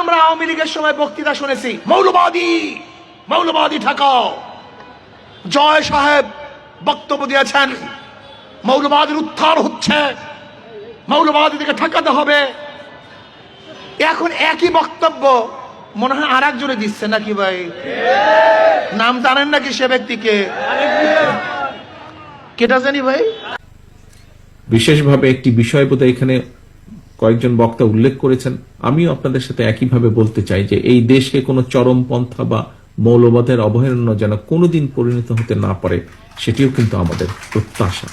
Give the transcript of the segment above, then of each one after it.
আমরা আওয়ামী লীগের সময় বক্তৃতা শুনেছি। মৌলবাদী মৌলবাদী ঠাকাও। জয় সাহেব বক্তব্য দিয়েছেন, মৌলবাদীর উত্থান হচ্ছে, মৌলবাদীদেরকে ঠেকাতে হবে। এখন একই বক্তব্য মনে হয় আর একজনে দিচ্ছে নাকি ভাই? নাম জানেন নাকি সে ব্যক্তিকে? কেটা জানি ভাই? বিশেষভাবে একটি বিষয় বোধহয় এখানে কয়েকজন বক্তা উল্লেখ করেছেন, আমিও আপনাদের সাথে একইভাবে বলতে চাই যে এই দেশকে কোনো চরমপন্থা বা মৌলবাদের অবহেলন্য যেন কোনোদিন পরিণত হতে না পারে, সেটিও কিন্তু আমাদের প্রত্যাশা।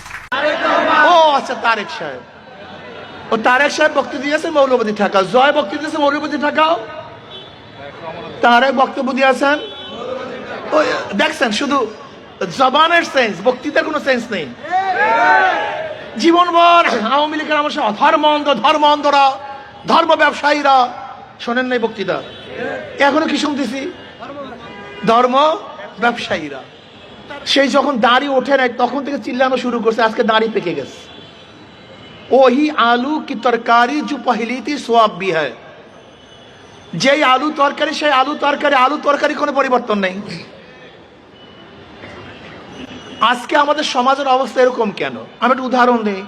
আচ্ছা তারেক সাহেব। ও, তারেক সাহেব বক্তব্য দিয়েছে মৌলবাদী ঠাকাও। জয় বক্তব্য দিয়েছে মৌলবাদী ঠাকাও। তারেক বক্তব্য দিয়েছেন। দেখছেন, শুধু জবানের সেন্স বক্তৃতার কোনো সেন্স নেই। জীবনভর আওয়ামী লীগের আমার সাথে ধর্ম অন্ধ ধর্ম অন্ধরা ধর্ম ব্যবসায়ীরা, শোনেন নাই বক্তৃতা? এখনও কি শুনতেছি? ধর্ম ব্যবসায়ীরা। সেই যখন দাড়ি ওঠে নাই, তখন থেকে চিল্লানো শুরু করছে, আজকে দাড়ি পেকে গেছে। ওহি আলু কি তরকারি জু পহিলিতি সোয়াব বি যেই আলু তরকারি, সেই আলু তরকারি আলু তরকারি কোনো পরিবর্তন নেই। আজকে আমাদের সমাজের অবস্থা এরকম কেন? আমি একটা উদাহরণ দিই।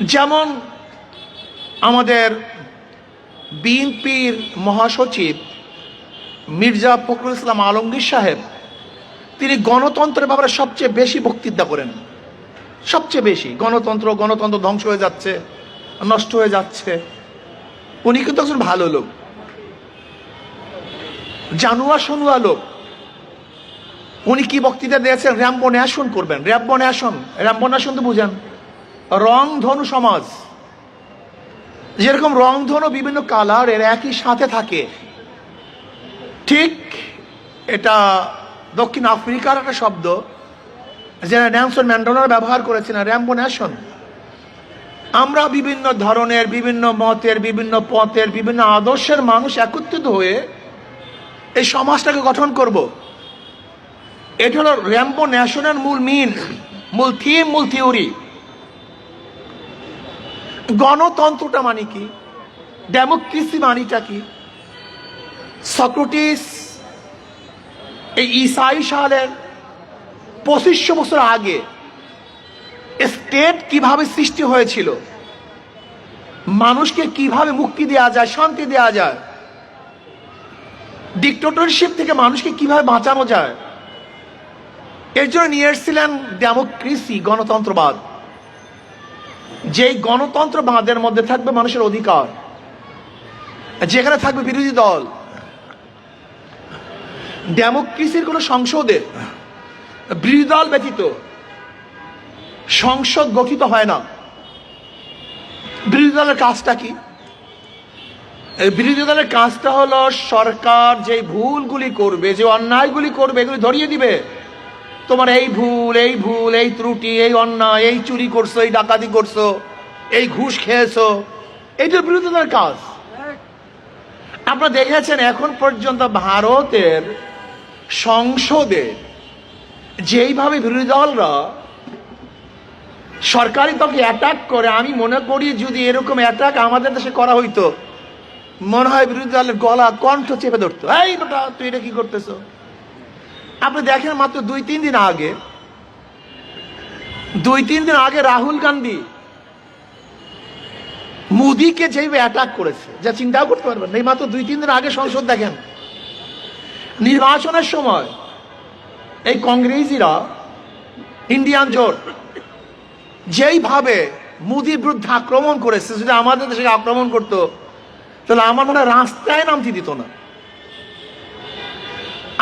যেমন আমাদের বিএনপির মহাসচিব মির্জা ফখরুল ইসলাম আলমগীর সাহেব, তিনি গণতন্ত্রের ব্যাপারে সবচেয়ে বেশি বক্তৃতা করেন। সবচেয়ে বেশি। গণতন্ত্র গণতন্ত্র ধ্বংস হয়ে যাচ্ছে, নষ্ট হয়ে যাচ্ছে। উনি কিন্তু একজন ভালো লোক। জানুয়া সনুয়া লোক। উনি কি বক্তৃতা দিয়েছেন? র্যাম্বো আসন করবেন। র্যাম্বো ন্যাশন র্যাম্বো আসন তো বুঝেন। রং, ধনু, সমাজ। যেরকম রং, ধনু বিভিন্ন কালারের একই সাথে থাকে। ঠিক এটা দক্ষিণ আফ্রিকার একটা শব্দ। যেটা ন্যানসন ম্যান্ডোনার ব্যবহার করেছেন র্যাম্বো ন্যাশন আমরা বিভিন্ন ধরনের, বিভিন্ন মতের, বিভিন্ন পথের, বিভিন্ন আদর্শের মানুষ একত্রিত হয়ে এই সমাজটাকে গঠন করব। এটা হলো র্যাম্বো ন্যাশনের মূল মিন মূল থিম মূল থিওরি গণতন্ত্রটা মানে কি? ডেমোক্রেসি মানিটা কি? সক্রেটিস এই ইসাই সালের পঁচিশশো বছর আগে স্টেট কীভাবে সৃষ্টি হয়েছিল? মানুষকে কীভাবে মুক্তি দেওয়া যায়, শান্তি দেওয়া যায়? ডিক্টেটরশিপ থেকে মানুষকে কীভাবে বাঁচানো যায়? এর জন্য নিয়ে এসেছিলেন ডেমোক্রেসি গণতন্ত্রবাদ। যেই গণতন্ত্রবাদের মধ্যে থাকবে মানুষের অধিকার। যেখানে থাকবে বিরোধী দল। ডেমোক্রেসির কোনো সংসদে বিরোধী দল ব্যতীত সংসদ গঠিত হয় না। বিরোধী দলের কাজটা কি? বিরোধী দলের কাজটা হলো সরকার যে ভুলগুলি করবে, যে অন্যায়গুলি করবে, এগুলি ধরিয়ে দিবে। তোমার এই ভুল এই ভুল, এই ত্রুটি, এই অন্যায়, এই চুরি করছ, এই ডাকাতি করছ, এই ঘুষ খেয়েছো এইটা বিরোধী দলের কাজ। আপনারা দেখেছেন এখন পর্যন্ত ভারতের সংসদে যেইভাবে বিরোধী দলরা সরকারি দলকে অ্যাটাক করে, আমি মনে করি যদি এরকম অ্যাটাক আমাদের দেশে করা হইতো, মনে হয় বিরোধী দলের গলা কণ্ঠ চেপে ধরতো। এই বেটা, তুই এটা কি করতেছো? আপনি দেখেন মাত্র দুই, তিন দিন আগে, দুই, তিন দিন আগে রাহুল গান্ধী মোদিকে যেভাবে অ্যাটাক করেছে, যা চিন্তাও করতে পারবেন এই মাত্র দুই, তিন দিন আগে সংসদ দেখেন, নির্বাচনের সময় এই কংগ্রেসিরা, ইন্ডিয়ান জোট, যেইভাবে মোদির বিরুদ্ধে আক্রমণ করেছে, যদি আমাদের দেশে আক্রমণ করতো, তাহলে আমার মনে রাস্তায় নামতে দিত না।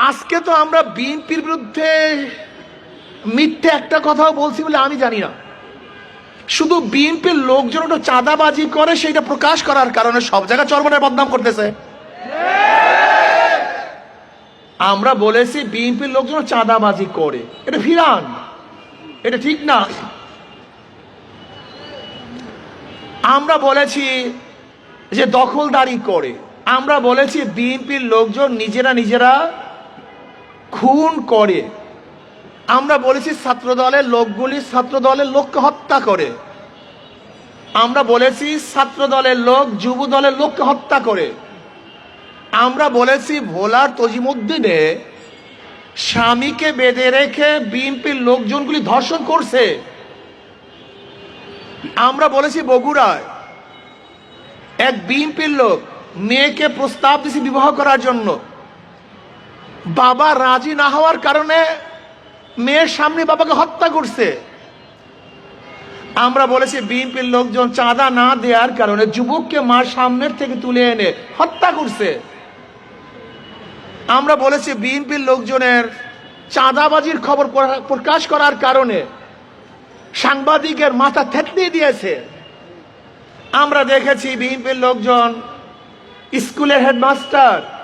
আজকে তো আমরা বিএনপির বিরুদ্ধে মিথ্যে একটা কথাও বলছি বলে আমি জানি না। শুধু বিএনপির লোকজন ওটা চাঁদাবাজি করে, সেইটা প্রকাশ করার কারণে সব জায়গায় চরমনের বদনাম করতেছে। আমরা বলেছি বিএনপির লোকজন চাঁদাবাজি করে। এটা ফিরান এটা ঠিক না। আমরা বলেছি যে দখলদারি করে। আমরা বলেছি বিএনপির লোকজন নিজেরা নিজেরা খুন করে। আমরা বলেছি ছাত্র দলের লোকগুলি ছাত্র দলের লোককে হত্যা করে। আমরা বলেছি ছাত্র দলের লোক যুব দলের লোককে হত্যা করে। আমরা বলেছি ভোলার তজিমুদ্দিনে স্বামীকে বেঁধে রেখে বিএনপির লোকজনগুলি ধর্ষণ করছে। আমরা বলেছি বগুড়ায় এক বিএনপির লোক মেয়েকে প্রস্তাব দিয়েছে বিবাহ করার জন্য। বাবা রাজি না হওয়ার কারণে মেয়ের সামনে বাবাকে হত্যা করছে। আমরা বলেছি, বিএনপির লোকজন চাঁদা না দেওয়ার কারণে যুবককে মার সামনের থেকে তুলে এনে হত্যা করছে। আমরা বলেছি, বিএনপির লোকজনের চাঁদাবাজির খবর প্রকাশ করার কারণে সাংবাদিকের মাথা থেতলিয়ে দিয়েছে। আমরা দেখেছি, বিএনপির লোকজন স্কুলের হেডমাস্টার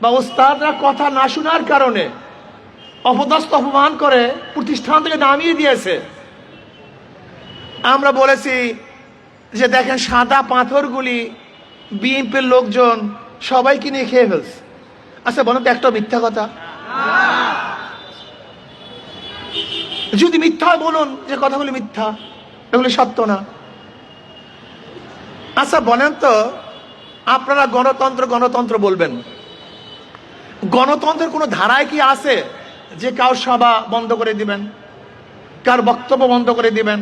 বা ওস্তাদরা কথা না শোনার কারণে অপদস্থ অপমান করে প্রতিষ্ঠান থেকে নামিয়ে দিয়েছে। আমরা বলেছি যে দেখেন সাদা পাথরগুলি বিএনপির লোকজন সবাইকে নিয়ে খেয়ে ফেলছে। আচ্ছা বলেন তো একটা মিথ্যা কথা। যদি মিথ্যা বলুন যে কথাগুলি মিথ্যা, এগুলি সত্য না। আচ্ছা বলেন তো আপনারা গণতন্ত্র গণতন্ত্র বলবেন। গণতন্ত্রের কোনো ধারায় কি আছে যে কার সভা বন্ধ করে দিবেন? কার বক্তব্য বন্ধ করে দিবেন?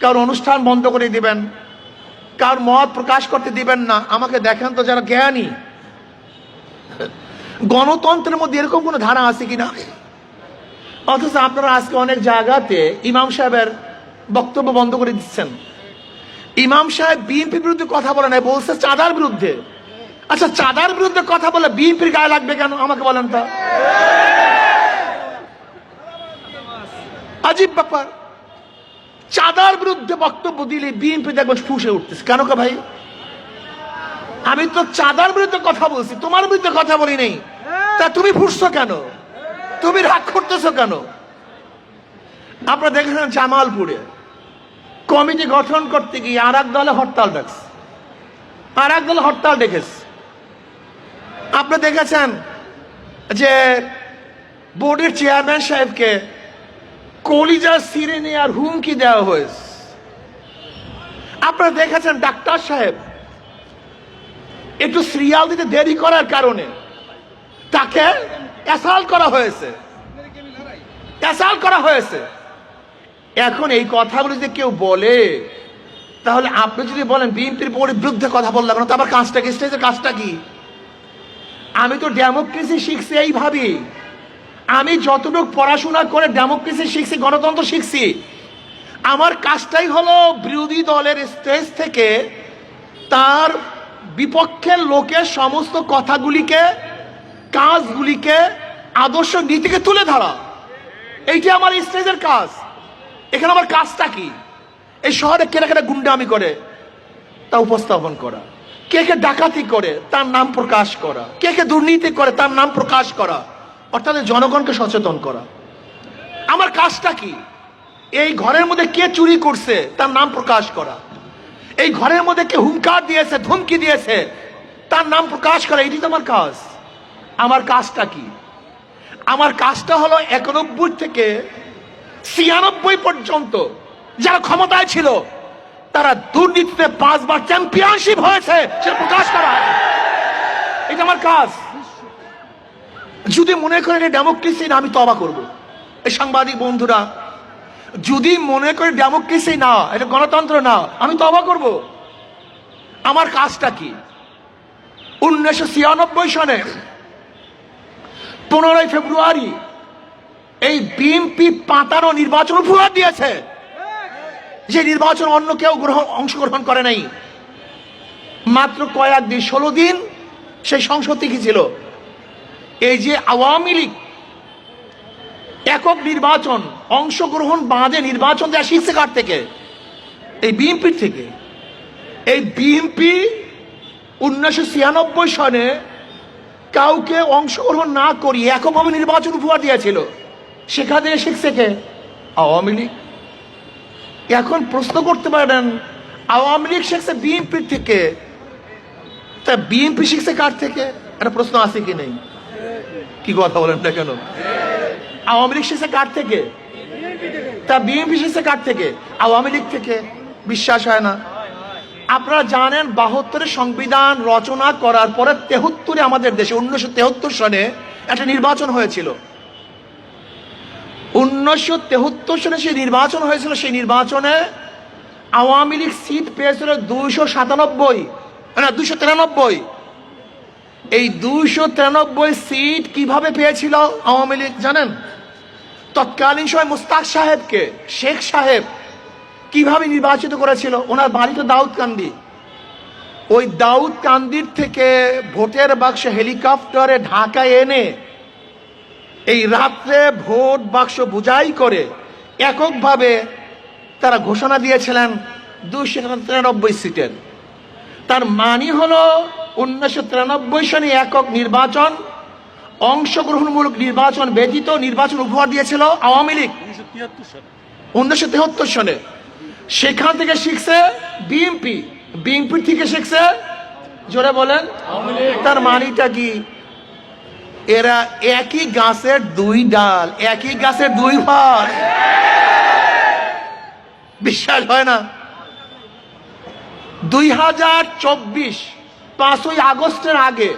কার অনুষ্ঠান বন্ধ করে দিবেন? কার মত প্রকাশ করতে দিবেন না? আমাকে দেখেন তো যারা জ্ঞানী। গণতন্ত্রের মধ্যে এরকম কোনো ধারা আছে কিনা অথচ আপনারা আজকে অনেক জায়গাতে ইমাম সাহেবের বক্তব্য বন্ধ করে দিচ্ছেন। ইমাম সাহেব বিএনপির বিরুদ্ধে কথা বলে নাই, বলছে চাঁদার বিরুদ্ধে। আচ্ছা চাঁদার বিরুদ্ধে কথা বলে বিএনপির গায়ে লাগবে কেন? আমাকে বলেন তো। আজীব ব্যাপার। চাঁদার বিরুদ্ধে বক্তব্য দিলে বিএনপি দেখবেন ফুসে উঠতেছে। কেন কে ভাই? আমি তো চাঁদার বিরুদ্ধে কথা বলছি, তোমার বিরুদ্ধে কথা বলি নেই। তা তুমি ফুসছো কেন? তুমি রাগ করতেছো কেন? আপনারা দেখেছেন জামালপুরে কমিটি গঠন করতে গিয়ে আর এক দলে হরতাল ডাকছে। আর এক দলে হরতাল ডেকেছে। আপনি দেখেছেন যে বোর্ডের চেয়ারম্যান সাহেবকে কলিজা সিরে নেওয়ার হুমকি দেওয়া হয়েছে। আপনারা দেখেছেন ডাক্তার সাহেব একটু সিরিয়াল দিতে দেরি করার কারণে তাকে অ্যাসাল্ট করা হয়েছে। করা হয়েছে। এখন এই কথাগুলো যদি কেউ বলে, তাহলে আপনি যদি বলেন, বিএনপির বিরুদ্ধে কথা বললাম না তো আবার কাজটা কি? স্টেজের কাজটা কি? আমি তো ডেমোক্রেসি শিখছি এইভাবেই আমি যতটুকু পড়াশোনা করে ডেমোক্রেসি শিখছি, গণতন্ত্র শিখছি। আমার কাজটাই হলো বিরোধী দলের স্টেজ থেকে তার বিপক্ষের লোকের সমস্ত কথাগুলিকে, কাজগুলিকে, আদর্শ নীতিকে তুলে ধরা। এইটি আমার স্টেজের কাজ। এখানে আমার কাজটা কি? এই শহরে কেনা কেনা গুন্ডামি করে, তা উপস্থাপন করা। কে কে ডাকাতি করে তার নাম প্রকাশ করা। কে কে দুর্নীতি করে তার নাম প্রকাশ করা। অর্থাৎ জনগণকে সচেতন করা। আমার কাজটা কি? এই ঘরের মধ্যে কে চুরি করছে তার নাম প্রকাশ করা। এই ঘরের মধ্যে কে হুঙ্কার দিয়েছে, ধমকি দিয়েছে তার নাম প্রকাশ করা, এটি তো আমার কাজ। আমার কাজটা কি? আমার কাজটা হলো একানব্বই থেকে ছিয়ানব্বই পর্যন্ত যারা ক্ষমতায় ছিল তারা দুর্নীতিতে পাঁচবার চ্যাম্পিয়নশিপ হয়েছে, সেটা প্রকাশ করা এটা আমার কাজ। যদি মনে করেন এটা ডেমোক্রেসি না, আমি তবা করব। এই সাংবাদিক বন্ধুরা, যদি মনে করে ডেমোক্রেসি না, এটা গণতন্ত্র না, আমি তবা করব। আমার কাজটা কি? উনিশশো ছিয়ানব্বই সনে পনেরোই ফেব্রুয়ারি এই বিএনপি পাতানো নির্বাচন উপহার দিয়েছে। যে নির্বাচন অন্য কেউ গ্রহণ অংশগ্রহণ করে নাই। মাত্র কয়েক দিন, ষোলো দিন সেই সংসদ কি ছিল। এই যে আওয়ামী লীগ একক নির্বাচন, অংশগ্রহণ বাঁধে নির্বাচন দেওয়া শিখছে কার থেকে? এই বিএনপির থেকে। এই বিএনপি উনিশশো ছিয়ানব্বই সনে কাউকে অংশগ্রহণ না করিয়ে এককভাবে নির্বাচন উপহার দিয়েছিল। সেখানে শিখছে কে? আওয়ামী লীগ। এখন প্রশ্ন করতে পারেন, আওয়ামী লীগ শিখছে বিএনপির থেকে? তা বিএনপি শিখছে কার থেকে? একটা প্রশ্ন আছে কি নেই? কি কথা বলেন না কেন? আওয়ামী লীগ শিখছে কার থেকে? তা বিএনপি শিখছে কার থেকে? আওয়ামী লীগ থেকে। বিশ্বাস হয় না। আপনারা জানেন বাহাত্তরের সংবিধান রচনা করার পরে তেহত্তরে আমাদের দেশে, উনিশশো তেহত্তর সনে একটা নির্বাচন হয়েছিল। উনিশশো তেহত্তর সনে সেই নির্বাচন হয়েছিল, সেই নির্বাচনে আওয়ামী লীগ সিট পেয়েছিল দুইশো সাতানব্বই। না, দুইশো তিরানব্বই। এই দুইশো তিরানব্বই সিট কীভাবে পেয়েছিল আওয়ামী লীগ জানেন? তৎকালীন সময় মুস্তাক সাহেবকে, শেখ সাহেব কীভাবে নির্বাচিত করেছিল? ওনার বাড়ি তো দাউদ কান্দি ওই দাউদ কান্দির থেকে ভোটের বাক্স হেলিকপ্টারে ঢাকায় এনে এই রাত্রে ভোট বাক্স বুঝাই করে এককভাবে তারা ঘোষণা দিয়েছিলেন দুশো তিরানব্বই সিটের। তার মানি হল উনিশশো তিরানব্বই সনে একক নির্বাচন, অংশগ্রহণমূলক নির্বাচন ব্যতীত নির্বাচন উপহার দিয়েছিল আওয়ামী লীগ। উনিশশো তেহত্তর সনে সেখান থেকে শিখছে বিএনপি। বিএনপি থেকে শিখছে, জোরে বলেন, তার মানিটা কি? এরা একই গাছের দুই ডাল, একই গাছের দুই ফল। বিশ্বাস হয় না? দুই হাজার চব্বিশ, পাঁচই আগস্টের আগে